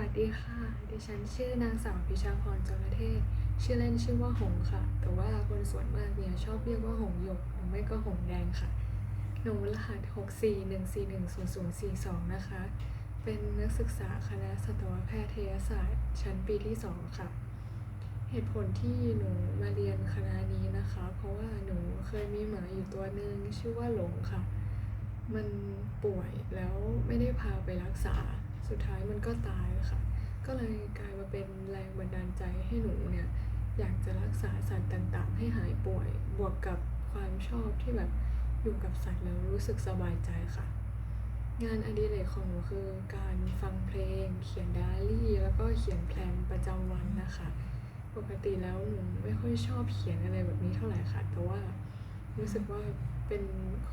วัสดีค่ะ ดิฉันชื่อนางสาวพิชาพรจรเทศ ชื่อเล่นชื่อว่าหงค่ะ แต่ว่าคนส่วนมากเนี่ยชอบเรียกว่าหงหยกหรือไม่ก็หงแดงค่ะ หนูรหัส 641410042 นะคะ เป็นนักศึกษาคณะสัตวแพทยศาสตร์ ชั้นปีที่ 2 ค่ะ เหตุผลที่หนูมาเรียนคณะนี้นะคะ เพราะว่าหนูเคยมีหมาอยู่ตัวหนึ่งชื่อว่าหลงค่ะ มันป่วยแล้วไม่ได้พาไปรักษา สุดท้ายมันก็ตายค่ะ ก็เลยกลายมาเป็นแรงบันดาลใจให้หนูเนี่ยอยากจะรักษาสัตว์ต่างๆ ให้หายป่วย บวกกับความชอบที่แบบอยู่กับสัตว์แล้วรู้สึกสบายใจค่ะ งานอดิเรกของหนูคือการฟังเพลง เขียนไดอารี่ แล้วก็เขียนแพลนประจำวันนะคะ ปกติแล้วหนูไม่ค่อยชอบเขียนอะไรแบบนี้เท่าไหร่ค่ะ แต่ว่า รู้สึกว่าเป็น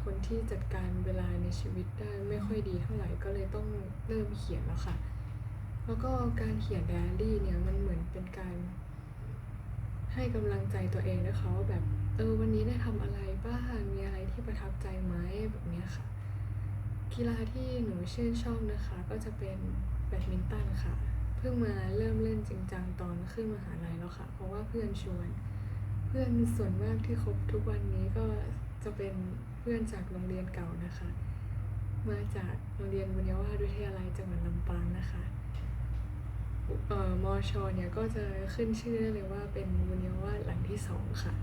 คนที่จัดการเวลาในชีวิตได้ไม่ค่อยดีเท่าไหร่ก็เลยต้องเริ่มเขียนแล้วค่ะ แล้วก็การเขียนไดอารี่เนี่ยมันเหมือนเป็นการ ให้กำลังใจตัวเองนะคะว่าแบบเออวันนี้ได้ทำอะไรบ้างมีอะไรที่ประทับใจไหมแบบนี้ค่ะ กีฬาที่หนูชื่นชอบนะคะ ก็จะเป็นแบดมินตันค่ะ เพิ่งมาเริ่มเล่นจริงจังตอนขึ้นมหาลัยแล้วค่ะ เพราะว่าเพื่อนชวน เพื่อนส่วนมากที่คบทุกวันนี้ก็จะเป็นเพื่อนจากโรงเรียนเก่านะคะ มาจากโรงเรียนบุญยวาวิทยาลัยจังหวัดลำปางนะคะเอ่อมอชอเนี่ยก็จะขึ้นชื่อได้เลยว่าเป็นบุญยวาสหลังที่สองค่ะ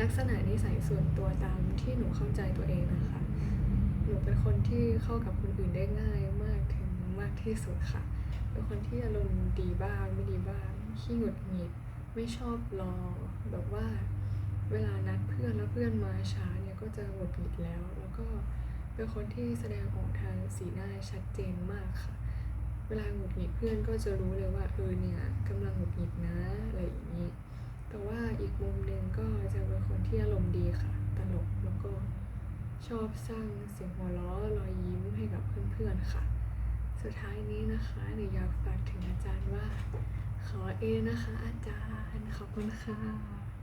ลักษณะนิสัยส่วนตัวตามที่หนูเข้าใจตัวเองนะคะ หนูเป็นคนที่เข้ากับคนอื่นได้ง่ายมากถึงมากที่สุดค่ะ เป็นคนที่อารมณ์ดีบ้างไม่ดีบ้างขี้หงุดหงิด ไม่ชอบรอแบบว่าเวลานัดเพื่อนแล้วเพื่อนมาช้าเนี่ยก็จะหงุดหงิดแล้ว แล้วก็เป็นคนที่แสดงออกทางสีหน้าชัดเจนมากค่ะ เวลาหงุดหงิดเพื่อนก็จะรู้เลยว่าเออเนี่ยกำลังหงุดหงิดนะอะไรอย่างนี้ แต่ว่าอีกมุมหนึ่งก็จะเป็นคนที่อารมณ์ดีค่ะ ตลกแล้วก็ชอบสร้างเสียงหัวเราะรอยยิ้มให้กับเพื่อนๆค่ะ สุดท้ายนี้นะคะหนูอยากฝากถึงอาจารย์ว่า ขอเอนะคะอาจารย์ ขอบคุณค่ะ